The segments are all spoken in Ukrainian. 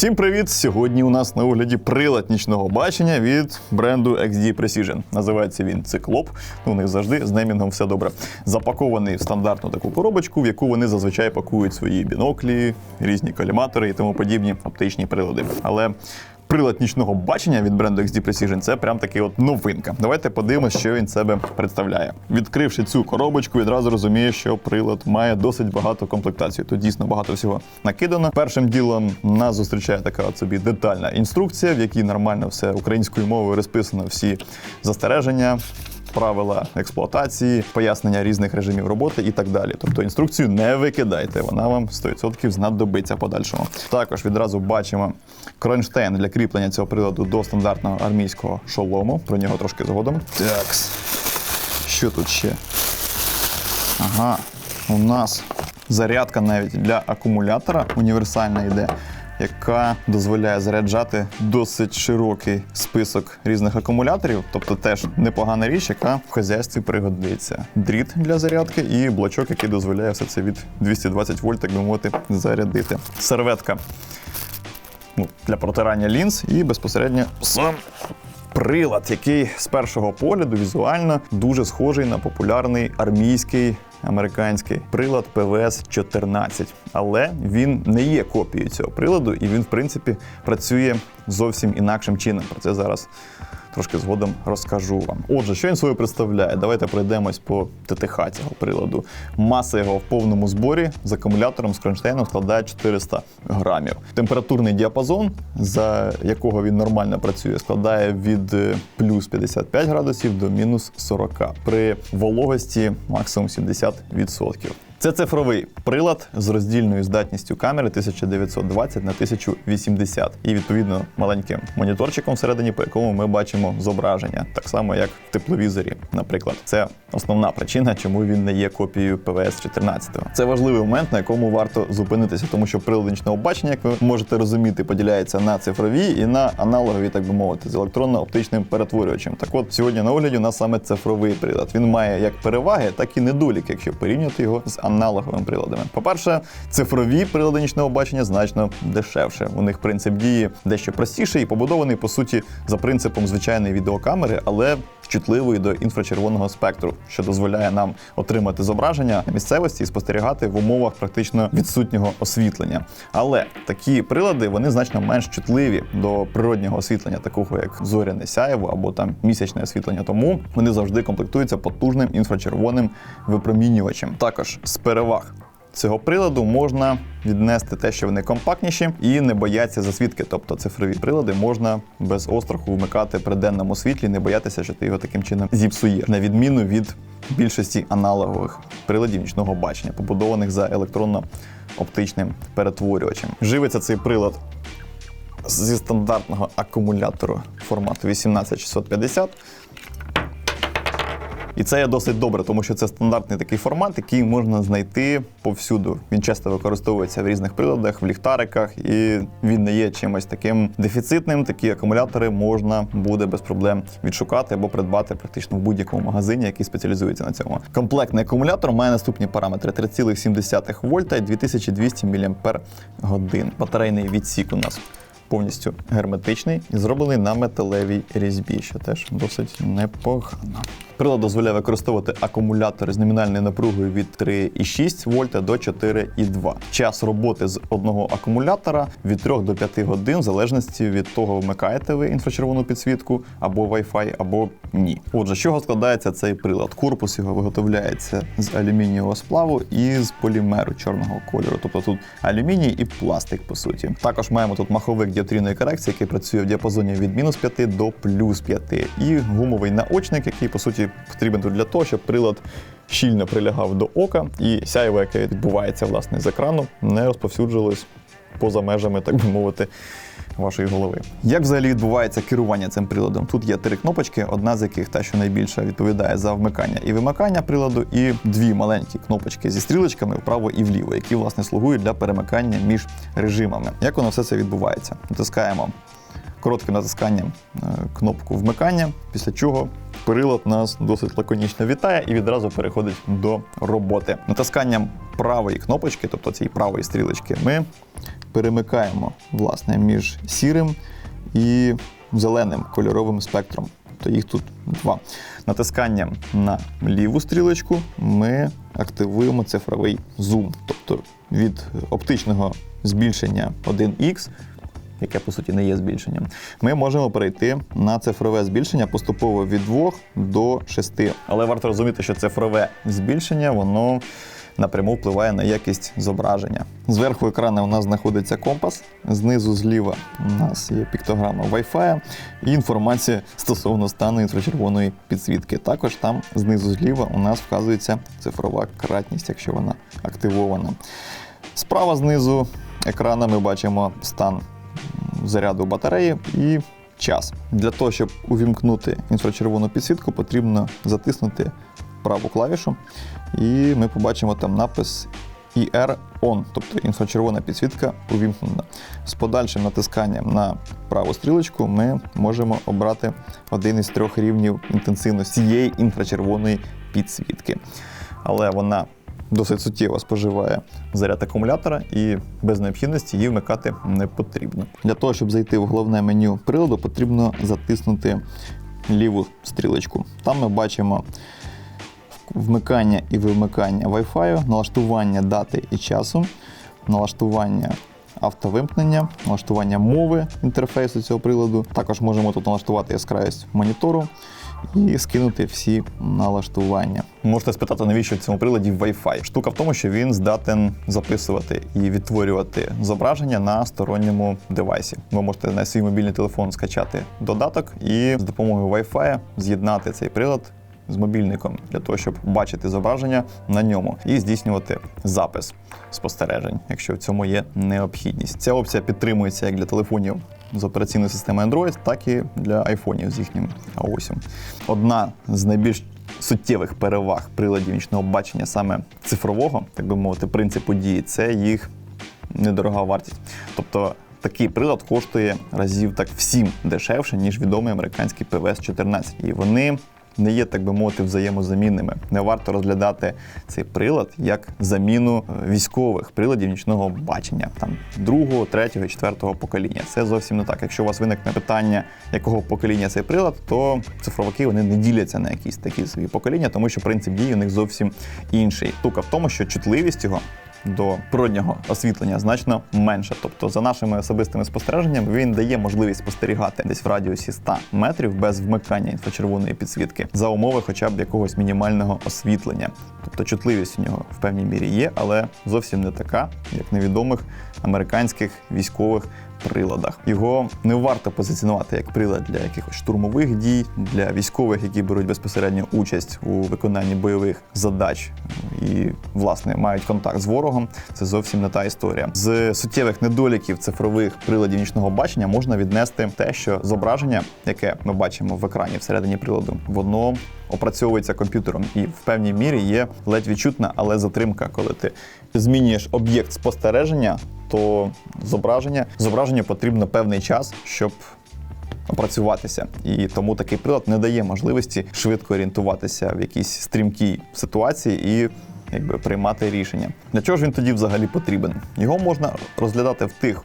Всім привіт! Сьогодні у нас на огляді прилад нічного бачення від бренду XD Precision. Називається він циклоп. Ну, у них завжди з неймінгом все добре. Запакований в стандартну таку коробочку, в яку вони зазвичай пакують свої біноклі, різні коліматори і тому подібні оптичні прилади. Але Прилад нічного бачення від бренду XD Precision це прям таки от новинка. Давайте подивимося, що він себе представляє. Відкривши цю коробочку, відразу розумієш, що прилад має досить багато комплектацій. Тут дійсно багато всього накидано. Першим ділом нас зустрічає така от собі детальна інструкція, в якій нормально все українською мовою розписано всі застереження. Правила експлуатації, пояснення різних режимів роботи і так далі. Тобто інструкцію не викидайте, вона вам 100% знадобиться подальшому. Також відразу бачимо кронштейн для кріплення цього приладу до стандартного армійського шолому. Про нього трошки згодом. Так, що тут ще? Ага, у нас зарядка навіть для акумулятора універсальна йде, яка дозволяє заряджати досить широкий список різних акумуляторів, тобто теж непогана річ, яка в хазяйстві пригодиться. Дріт для зарядки і блочок, який дозволяє все це від 220 вольт, так би мовити, зарядити. Серветка ну, для протирання лінз і безпосередньо сам прилад, який з першого погляду візуально дуже схожий на популярний армійський. Американський прилад ПВС 14 але він не є копією цього приладу, і він, в принципі, працює зовсім інакшим чином. Про це зараз трошки згодом розкажу вам. Отже, що він собою представляє? Давайте пройдемось по ТТХ цього приладу. Маса його в повному зборі з акумулятором з кронштейном складає 400 грамів. Температурний діапазон, за якого він нормально працює, складає від е, плюс 55 градусів до мінус 40 при вологості максимум 70%. 50%. Це цифровий прилад з роздільною здатністю камери 1920 на 1080 і відповідно маленьким моніторчиком всередині, по якому ми бачимо зображення, так само як в тепловізорі. Наприклад, це основна причина, чому він не є копією ПВС 14. Це важливий момент, на якому варто зупинитися, тому що прилад нічного бачення, як ви можете розуміти, поділяється на цифрові і на аналогові, так би мовити, з електронно-оптичним перетворювачем. Так от сьогодні на огляді у нас саме цифровий прилад. Він має як переваги, так і недоліки, якщо порівняти його з аналоговими приладами. По-перше, цифрові прилади нічного бачення значно дешевше. У них принцип дії дещо простіший і побудований по суті за принципом звичайної відеокамери, але чутливої до інфрачервоного спектру, що дозволяє нам отримати зображення місцевості і спостерігати в умовах практично відсутнього освітлення. Але такі прилади вони значно менш чутливі до природнього освітлення, такого як зоряне сяєво або там місячне освітлення. Тому вони завжди комплектуються потужним інфрачервоним випромінювачем. Також з переваг. Цього приладу можна віднести те, що вони компактніші і не бояться засвідки. Тобто цифрові прилади можна без остраху вмикати при денному світлі, не боятися, що ти його таким чином зіпсуєш, на відміну від більшості аналогових приладів нічного бачення, побудованих за електронно-оптичним перетворювачем. Живиться цей прилад зі стандартного акумулятору формату 18650. І це є досить добре, тому що це стандартний такий формат, який можна знайти повсюду. Він часто використовується в різних приладах, в ліхтариках, і він не є чимось таким дефіцитним. Такі акумулятори можна буде без проблем відшукати або придбати практично в будь-якому магазині, який спеціалізується на цьому. Комплектний акумулятор має наступні параметри: 3,7 вольта і 2200 мАч. Батарейний відсік у нас повністю герметичний і зроблений на металевій різьбі, що теж досить непогано. Прилад дозволяє використовувати акумулятори з номінальною напругою від 3,6 вольта до 4,2. Час роботи з одного акумулятора від 3 до 5 годин, в залежності від того, вмикаєте ви інфрачервону підсвітку або Wi-Fi, або ні. Отже, з чого складається цей прилад? Корпус його виготовляється з алюмінієвого сплаву і з полімеру чорного кольору. Тобто тут алюміній і пластик, по суті. Також маємо тут маховик діоптрійної корекції, який працює в діапазоні від мінус 5 до плюс 5. І гумовий наочник, який по суті потрібен для того, щоб прилад щільно прилягав до ока, і сяйво, яке відбувається власне з екрану, не розповсюджувалось поза межами, так би мовити. Вашої голови. Як взагалі відбувається керування цим приладом? Тут є три кнопочки, одна з яких та, що найбільше відповідає за вмикання і вимикання приладу, і дві маленькі кнопочки зі стрілочками вправо і вліво, які власне слугують для перемикання між режимами. Як воно все це відбувається? Натискаємо коротким натисканням е, кнопку вмикання, після чого прилад нас досить лаконічно вітає і відразу переходить до роботи. Натисканням правої кнопочки, тобто цієї правої стрілочки, ми перемикаємо власне між сірим і зеленим кольоровим спектром. То їх тут два. Натисканням на ліву стрілочку ми активуємо цифровий зум. Тобто від оптичного збільшення 1х, яке по суті не є збільшенням, ми можемо перейти на цифрове збільшення поступово від 2 до 6. Але варто розуміти, що цифрове збільшення воно напряму впливає на якість зображення. Зверху екрану у нас знаходиться компас, знизу зліва у нас є піктограма Wi-Fi і інформація стосовно стану інфрачервоної підсвітки. Також там знизу зліва у нас вказується цифрова кратність, якщо вона активована. Справа знизу екрану ми бачимо стан заряду батареї і час. Для того, щоб увімкнути інфрачервону підсвітку, потрібно затиснути праву клавішу, і ми побачимо там напис IR ON, тобто інфрачервона підсвітка увімкнена. З подальшим натисканням на праву стрілочку ми можемо обрати один із трьох рівнів інтенсивності цієї інфрачервоної підсвітки. Але вона досить суттєво споживає заряд акумулятора і без необхідності її вмикати не потрібно. Для того, щоб зайти в головне меню приладу, потрібно затиснути ліву стрілочку. Там ми бачимо вмикання і вимикання Wi-Fi, налаштування дати і часу, налаштування автовимкнення, налаштування мови інтерфейсу цього приладу. Також можемо тут налаштувати яскравість монітору і скинути всі налаштування. Можете спитати, навіщо в цьому приладі Wi-Fi? Штука в тому, що він здатен записувати і відтворювати зображення на сторонньому девайсі. Ви можете на свій мобільний телефон скачати додаток і з допомогою Wi-Fi з'єднати цей прилад з мобільником для того, щоб бачити зображення на ньому і здійснювати запис спостережень, якщо в цьому є необхідність. Ця опція підтримується як для телефонів з операційної системи Android, так і для айфонів з їхнім A8. Одна з найбільш суттєвих переваг приладів нічного бачення саме цифрового, так би мовити, принципу дії це їх недорога вартість. Тобто такий прилад коштує разів так в 7 дешевше, ніж відомий американський PVS-14. І вони не є, так би мовити, взаємозамінними. Не варто розглядати цей прилад як заміну е, військових приладів нічного бачення, там другого, третього, четвертого покоління. Це зовсім не так. Якщо у вас виникне питання, якого покоління цей прилад, то цифровики вони не діляться на якісь такі свої покоління, тому що принцип дії у них зовсім інший. Тука в тому, що чутливість його до природнього освітлення значно менше. Тобто, за нашими особистими спостереженнями, він дає можливість спостерігати десь в радіусі 100 метрів без вмикання інфрачервоної підсвітки за умови, хоча б якогось мінімального освітлення. Тобто чутливість у нього в певній мірі є, але зовсім не така, як невідомих американських військових приладах. Його не варто позиціонувати як прилад для якихось штурмових дій, для військових, які беруть безпосередню участь у виконанні бойових задач і, власне, мають контакт з ворогом. Це зовсім не та історія. З суттєвих недоліків цифрових приладів нічного бачення можна віднести те, що зображення, яке ми бачимо в екрані всередині приладу, воно опрацьовується комп'ютером і в певній мірі є ледь відчутна, але затримка, коли ти змінюєш об'єкт спостереження, то зображення зображенню потрібно певний час, щоб опрацюватися. І тому такий прилад не дає можливості швидко орієнтуватися в якійсь стрімкій ситуації і якби приймати рішення. Для чого ж він тоді взагалі потрібен? Його можна розглядати в тих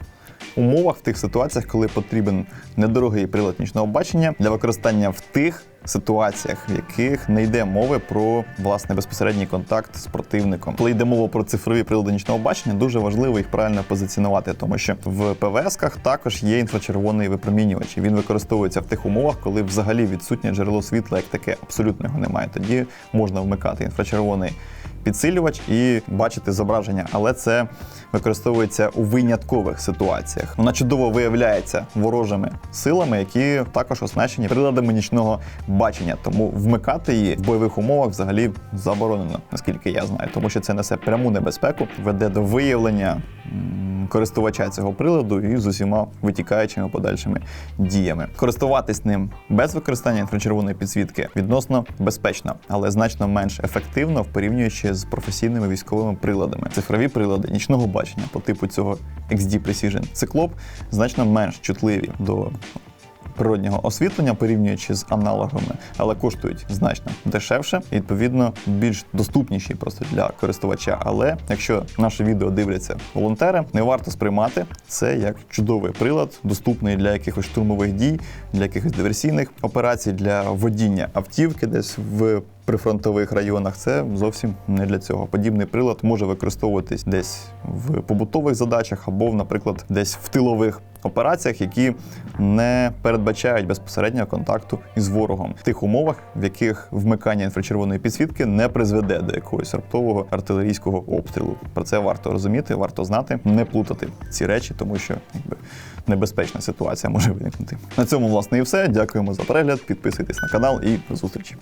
умовах, в тих ситуаціях, коли потрібен недорогий прилад нічного бачення для використання в тих ситуаціях, в яких не йде мови про власне безпосередній контакт з противником. Коли йде мова про цифрові прилади нічного бачення, дуже важливо їх правильно позиціонувати, тому що в ПВС-ках також є інфрачервоний випромінювач. Він використовується в тих умовах, коли взагалі відсутнє джерело світла, як таке абсолютно його немає. Тоді можна вмикати інфрачервоний підсилювач і бачити зображення, але це використовується у виняткових ситуаціях. Вона чудово виявляється ворожими силами, які також оснащені приладами нічного бачення. Тому вмикати її в бойових умовах взагалі заборонено, наскільки я знаю, тому що це несе пряму небезпеку, веде до виявлення користувача цього приладу і з усіма витікаючими подальшими діями. Користуватись ним без використання інфрачервоної підсвітки відносно безпечно, але значно менш ефективно в порівнюючи з професійними військовими приладами. Цифрові прилади нічного бачення по типу цього XD Precision Cyclop значно менш чутливі до природнього освітлення, порівнюючи з аналогами, але коштують значно дешевше і відповідно більш доступніші просто для користувача. Але якщо наше відео дивляться волонтери, не варто сприймати це як чудовий прилад, доступний для якихось штурмових дій, для якихось диверсійних операцій, для водіння автівки десь в прифронтових районах. Це зовсім не для цього. Подібний прилад може використовуватись десь в побутових задачах або, наприклад, десь в тилових операціях, які не передбачають безпосереднього контакту із ворогом в тих умовах, в яких вмикання інфрачервоної підсвітки не призведе до якогось раптового артилерійського обстрілу. Про це варто розуміти, варто знати, не плутати ці речі, тому що якби небезпечна ситуація може виникнути. На цьому власне і все. Дякуємо за перегляд. Підписуйтесь на канал і до зустрічі.